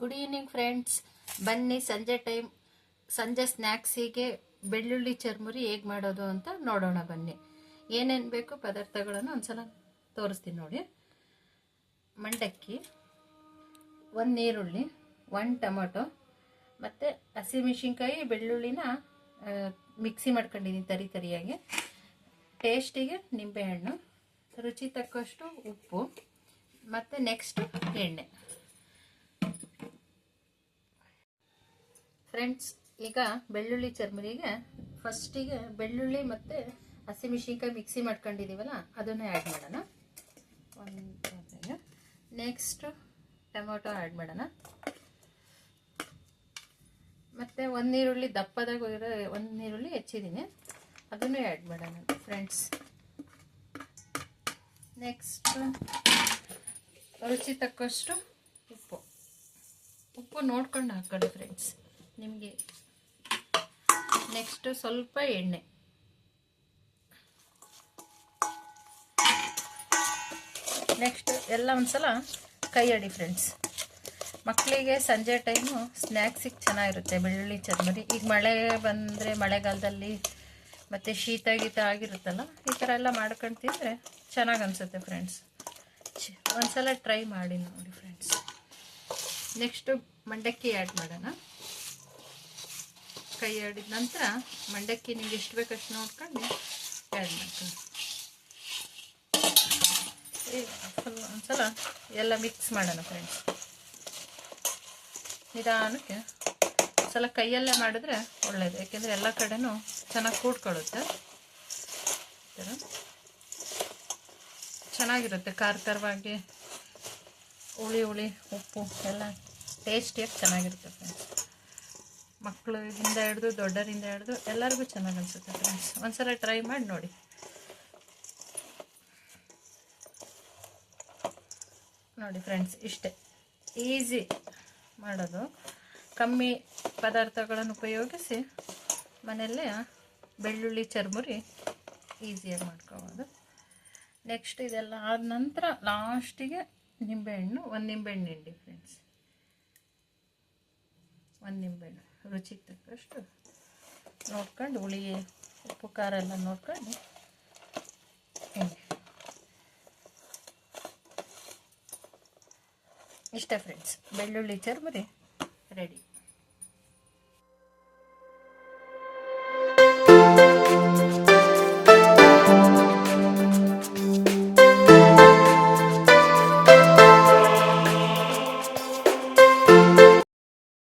Good evening friends ಬನ್ನಿ, ಸಂಜೆ time, ಸಂಜೆ ಸ್ನ್ಯಾಕ್ಸಿಗೆ ಬೆಳ್ಳುಳ್ಳಿ ಚರ್ಮುರಿ ಹೇಗೆ ಮಾಡೋದು ಅಂತ ನೋಡೋಣ ಬನ್ನಿ. ಏನೇನು ಬೇಕು ಪದಾರ್ಥಗಳನ್ನು ಒಂದ್ಸಲ ತೋರಿಸ್ತೀನಿ ನೋಡಿ. ಮಂಡಕ್ಕಿ, ಒಂದು ನೀರುಳ್ಳಿ ಒಂದು ಟೊಮೊಟೊ, ಮತ್ತು ಹಸಿಮೆಣ್ಸಿನ್ಕಾಯಿ ಬೆಳ್ಳುಳ್ಳಿನ ಮಿಕ್ಸಿ ಮಾಡ್ಕೊಂಡಿದ್ದೀನಿ ತರಿ ತರಿಯಾಗಿ. ಟೇಸ್ಟಿಗೆ ನಿಂಬೆಹಣ್ಣು, ರುಚಿ ತಕ್ಕಷ್ಟು ಉಪ್ಪು, ಮತ್ತು ನೆಕ್ಸ್ಟು ಎಣ್ಣೆ. ಫ್ರೆಂಡ್ಸ್ ಈಗ ಬೆಳ್ಳುಳ್ಳಿ ಚರ್ಮರಿಗೆ ಫಸ್ಟಿಗೆ ಬೆಳ್ಳುಳ್ಳಿ ಮತ್ತು ಹಸಿಮೆಣ್ಸಿನ್ಕಾಯಿ ಮಿಕ್ಸಿ ಮಾಡ್ಕೊಂಡಿದ್ದೀವಲ್ಲ ಅದನ್ನು ಆ್ಯಡ್ ಮಾಡೋಣ. ಒಂದು ನೆಕ್ಸ್ಟು ಟೊಮೊಟೊ ಆ್ಯಡ್ ಮಾಡೋಣ. ಮತ್ತು ಒಂದು ನೀರುಳ್ಳಿ ದಪ್ಪದಾಗ ಇರೋ ಒಂದು ನೀರುಳ್ಳಿ ಹೆಚ್ಚಿದ್ದೀನಿ. ಅದನ್ನು ಆ್ಯಡ್ ಮಾಡೋಣ ಫ್ರೆಂಡ್ಸ್ ನೆಕ್ಸ್ಟ್ ರುಚಿ ತಕ್ಕಷ್ಟು ಉಪ್ಪು. ಉಪ್ಪು ನೋಡ್ಕೊಂಡು ಹಾಕೊಳ್ಳಿ ಫ್ರೆಂಡ್ಸ್ ನಿಮಗೆ ನೆಕ್ಸ್ಟ್ ಸ್ವಲ್ಪ ಎಣ್ಣೆ. ನೆಕ್ಸ್ಟ್ ಎಲ್ಲ ಒಂದ್ಸಲ ಕೈ ಅಡಿ ಫ್ರೆಂಡ್ಸ್ ಮಕ್ಕಳಿಗೆ ಸಂಜೆ ಟೈಮು ಸ್ನ್ಯಾಕ್ಸಿಗೆ ಚೆನ್ನಾಗಿರುತ್ತೆ, ಬೆಳ್ಳುಳ್ಳಿ, ಚರ್ಮರಿ. ಈಗ ಮಳೆ ಬಂದರೆ ಮಳೆಗಾಲದಲ್ಲಿ ಮತ್ತು ಶೀತ ಗೀತ ಆಗಿರುತ್ತಲ್ಲ, ಈ ಥರ ಎಲ್ಲ ಮಾಡ್ಕೊಂಡು ತಿಂದರೆ ಚೆನ್ನಾಗಿ ಅನಿಸುತ್ತೆ ಫ್ರೆಂಡ್ಸ್ ಒಂದ್ಸಲ ಟ್ರೈ ಮಾಡಿ ನೋಡಿ ಫ್ರೆಂಡ್ಸ್ ನೆಕ್ಸ್ಟು ಮಂಡಕ್ಕಿ ಆ್ಯಡ್ ಮಾಡೋಣ. ಕೈ ಆಡಿದ ನಂತರ ಮಂಡಕ್ಕಿ ನಿಮ್ಗೆ ಎಷ್ಟು ಬೇಕಷ್ಟು ನೋಡ್ಕೊಂಡು ಆ್ಯಡ್ ಮಾಡ್ತೀನಿ ಒಂದ್ಸಲ ಎಲ್ಲ ಮಿಕ್ಸ್ ಮಾಡೋಣ ಫ್ರೆಂಡ್ಸ್ ನಿಧಾನಕ್ಕೆ ಸಲ ಕೈಯಲ್ಲೇ ಮಾಡಿದ್ರೆ ಒಳ್ಳೇದು. ಯಾಕೆಂದರೆ ಎಲ್ಲ ಕಡೆನೂ ಚೆನ್ನಾಗಿ ಕೂಡ್ಕೊಳ್ಳುತ್ತೆ. ಥರ. ಚೆನ್ನಾಗಿರುತ್ತೆ ಖಾರ ಖಾರವಾಗಿ. ಹುಳಿ ಹುಳಿ ಉಪ್ಪು ಎಲ್ಲ ಟೇಸ್ಟಿಯಾಗಿ ಚೆನ್ನಾಗಿರುತ್ತೆ ಫ್ರೆಂಡ್ಸ್ ಮಕ್ಕಳಿಂದ ಹಿಡಿದು ದೊಡ್ಡರಿಂದ ಹಿಡಿದು ಎಲ್ಲರಿಗೂ ಚೆನ್ನಾಗಿ ಅನಿಸುತ್ತೆ ಫ್ರೆಂಡ್ಸ್ ಒಂದ್ಸಲ ಟ್ರೈ ಮಾಡಿ ನೋಡಿ. ನೋಡಿ ಫ್ರೆಂಡ್ಸ್ ಇಷ್ಟೇ. ಈಸಿ ಮಾಡೋದು. ಕಮ್ಮಿ ಪದಾರ್ಥಗಳನ್ನು ಉಪಯೋಗಿಸಿ ಮನೆಯಲ್ಲೇ ಬೆಳ್ಳುಳ್ಳಿ, ಚರ್ಮುರಿ ಈಸಿಯಾಗಿ ಮಾಡ್ಕೋಬೋದು. ನೆಕ್ಸ್ಟ್ ಇದೆಲ್ಲ ಆದ ನಂತರ ಲಾಸ್ಟಿಗೆ ನಿಂಬೆಹಣ್ಣು, ಒಂದು ನಿಂಬೆಹಣ್ಣು ಹಿಂಡಿ ಫ್ರೆಂಡ್ಸ್ ಒಂದು ನಿಂಬೆಹಣ್ಣು. ರುಚಿಗೆ ತಕ್ಕಷ್ಟು ನೋಡ್ಕೊಂಡು ಹುಳಿ ಉಪ್ಪು ಖಾರ ಎಲ್ಲ ನೋಡ್ಕೊಂಡು ಇಷ್ಟ ಫ್ರೆಂಡ್ಸ್ ಬೆಳ್ಳುಳ್ಳಿ ಚರ್ಮರಿ ರೆಡಿ